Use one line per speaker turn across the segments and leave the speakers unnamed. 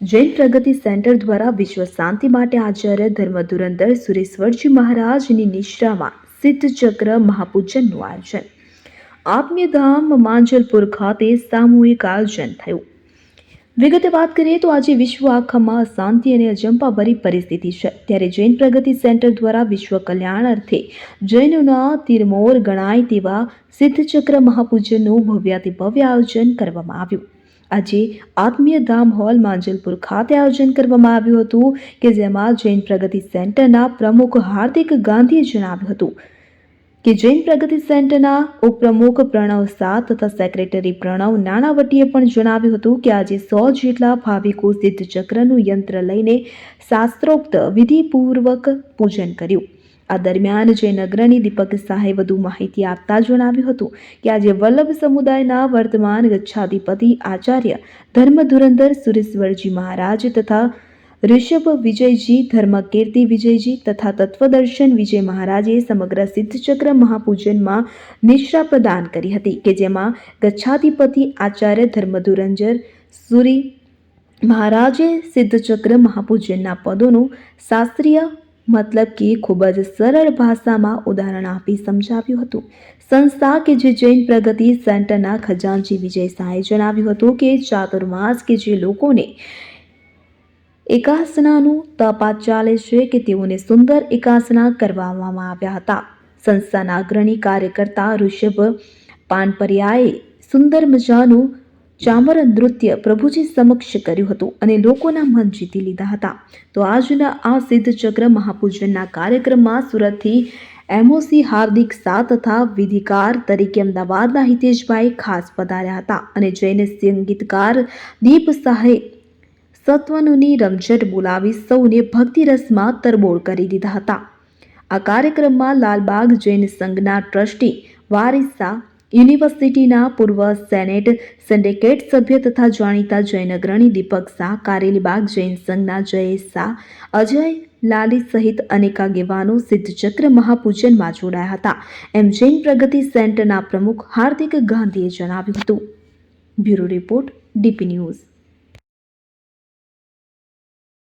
જૈન પ્રગતિ centre દ્વારા વિશ્વ શાંતિ માટે આચાર્ય ધર્મધુરંદર સુરેશ્વરજી મહારાજની નિશ્રામાં સિદ્ધ ચક્ર મહાપૂજનનું આયોજન. આત્મીય ધામ માંજલપુર ખાતે સામૂહિક આયોજન થયું. વિગતે વાત કરીએ તો આજે વિશ્વ આખામાં શાંતિ અને અજંપાભરી પરિસ્થિતિ છે. ત્યારે જૈન પ્રગતિ સેન્ટર દ્વારા વિશ્વ કલ્યાણ અર્થે જૈનોના તિરમોર ગણાય તેવા સિદ્ધચક્ર મહાપૂજનનું ભવ્યાતિ ભવ્ય આયોજન કરવામાં આવ્યું. આજે આત્મીય ધામ હોલ માંજલપુર ખાતે આયોજન કરવામાં આવ્યું હતું કે જેમાં જૈન પ્રગતિ સેન્ટરના પ્રમુખ હાર્દિક ગાંધીએ જણાવ્યું હતું કે જૈન પ્રગતિ સેન્ટરના ઉપપ્રમુખ પ્રણવ શાહ તથા સેક્રેટરી પ્રણવ નાણાવટીએ પણ જણાવ્યું હતું કે આજે સો જેટલા ભાવિકો સિદ્ધ ચક્રનું યંત્ર લઈને શાસ્ત્રોક્ત વિધિપૂર્વક પૂજન કર્યું. આ દરમિયાન જૈન નગરની દીપક શાહે વધુ માહિતી આપતા જણાવ્યું હતું કે આજે વલ્લભ સમુદાયના વર્તમાન ગચ્છાધિપતિ આચાર્ય ધર્મધુરંદર સુરેશ્વરજી મહારાજ તથા ઋષભ વિજયજી, ધર્મકીર્તિ વિજયજી તથા તત્વદર્શન વિજય મહારાજે સમગ્ર સિદ્ધચક્ર મહાપૂજનમાં નિશ્રા પ્રદાન કરી હતી કે જેમાં ગચ્છાધિપતિ આચાર્ય ધર્મધુરંજર સુરી મહારાજે સિદ્ધચક્ર મહાપૂજનના પદોનું શાસ્ત્રીય મતલબ કે ખૂબ જ સરળ ભાષામાં ઉદાહરણ આપી સમજાવ્યું હતું. સંસ્થા કે જે જૈન પ્રગતિ સેન્ટરના ખજાનચી વિજય શાહે જણાવ્યું હતું કે ચાતુર્માસ કે જે લોકોને એકાસનાનું તપાત ચાલે છે કે તેઓને સુંદર એકાસના કરવામાં આવ્યા હતા. સંસ્થાના અગ્રણી કાર્યકર્તા ઋષભ પાનપરિયાએ સુંદર મજાનું ચામર નૃત્ય પ્રભુજી સમક્ષ કર્યું હતું અને લોકોના મન જીતી લીધા હતા. તો આજના આ સિદ્ધ ચક્ર મહાપૂજનના કાર્યક્રમમાં સુરતથી એમઓસી હાર્દિક શાહ તથા વિધિકાર તરીકે અમદાવાદના હિતેશભાઈ ખાસ પધાર્યા હતા અને જૈન સંગીતકાર દીપ શાહે સત્વનુની રમઝટ બોલાવી સૌને ભક્તિરસમાં તરબોળ કરી દીધા હતા. આ કાર્યક્રમમાં લાલબાગ જૈન સંઘના ટ્રસ્ટી વારિસા યુનિવર્સિટીના પૂર્વ સેનેટ, સિન્ડિકેટ સભ્ય તથા જાણીતા જૈન અગ્રણી દીપક શાહ, કારેલીબાગ જૈન સંઘના જયેશ શાહ, અજય લાલી સહિત અનેક આગેવાનો સિદ્ધચક્ર મહાપૂજનમાં જોડાયા હતા. એમ જૈન પ્રગતિ સેન્ટરના પ્રમુખ હાર્દિક ગાંધીએ જણાવ્યું હતું. Bureau report, DP
news.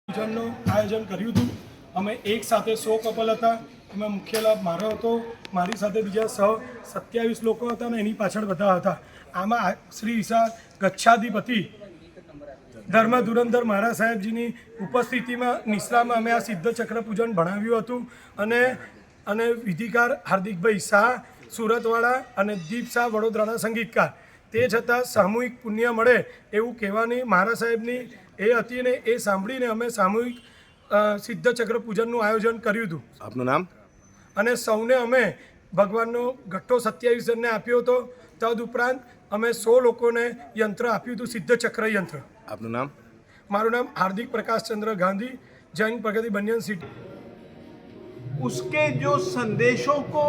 આયોજન કર્યું હતું. અમે એક સાથે સો કપલ હતા. એમાં મુખ્ય લાભ મારો હતો. મારી સાથે બીજા સો સત્યાવીસ લોકો હતા અને એની પાછળ બધા હતા. આમાં શ્રી ઈશા ગચ્છાધિપતિ ધર્મ ધુરંધર મહારાજ સાહેબજીની ઉપસ્થિતિમાં નિશ્રામાં અમે આ સિદ્ધ ચક્ર પૂજન ભણાવ્યું હતું. અને અને વિધિકાર હાર્દિકભાઈ શાહ, સુરતવાળા અને દીપ શાહ વડોદરાના સંગીતકાર. તે છતાં સામૂહિક પુણ્ય મળે એવું કહેવાની મહારાજ સાહેબની એ હતી ને એ સાંભળીને અમે સામૂહિક સિદ્ધ ચક્ર પૂજનનું આયોજન કર્યું હતું
આપનું નામ
અને સૌને અમે ભગવાનનો ગઠ્ઠો સત્યાવીસ જણને આપ્યો હતો તદ ઉપરાંત અમે સો લોકોને યંત્ર આપ્યું હતું સિદ્ધ ચક્ર યંત્ર
આપનું નામ
મારું નામ હાર્દિક પ્રકાશચંદ્ર ગાંધી જૈન પ્રગતિ બનિયન સિટી
उसके जो संदेशों को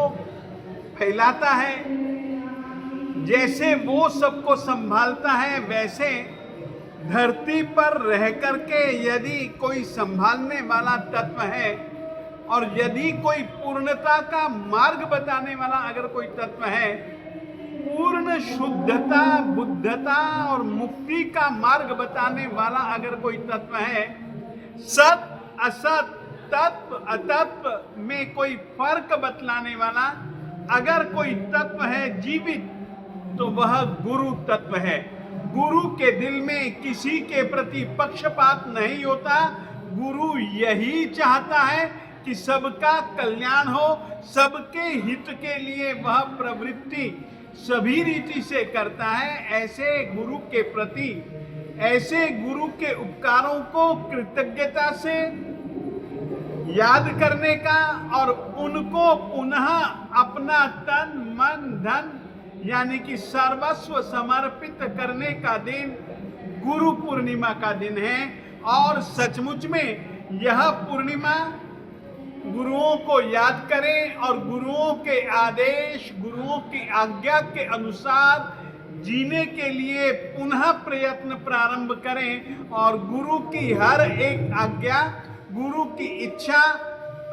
फैलाता है जैसे वो सबको संभालता है वैसे धरती पर रह कर के यदि कोई संभालने वाला तत्व है, और यदि कोई पूर्णता का मार्ग बताने वाला अगर कोई तत्व है, पूर्ण शुद्धता, बुद्धता और मुक्ति का मार्ग बताने वाला अगर कोई तत्व है, सत, असत, तत्व, अतत्व में कोई फ़र्क बतलाने वाला अगर कोई तत्व है जीवित तो वह गुरु तत्व है। गुरु के दिल में किसी के प्रति पक्षपात नहीं होता। गुरु यही चाहता है कि सबका कल्याण हो, सबके हित के लिए वह प्रवृत्ति सभी रीति से करता है। ऐसे गुरु के प्रति, ऐसे गुरु के उपकारों को कृतज्ञता से याद करने का और उनको पुनः अपना तन, मन, धन यानी कि सर्वस्व समर्पित करने का दिन गुरु पूर्णिमा का दिन है। और सचमुच में यह पूर्णिमा गुरुओं को याद करें और गुरुओं के आदेश, गुरुओं की आज्ञा के अनुसार जीने के लिए पुनः प्रयत्न प्रारंभ करें। और गुरु की हर एक आज्ञा, गुरु की इच्छा,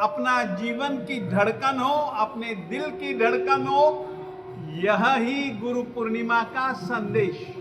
अपना जीवन की धड़कन हो, अपने दिल की धड़कन हो यह ही गुरु पूर्णिमा का संदेश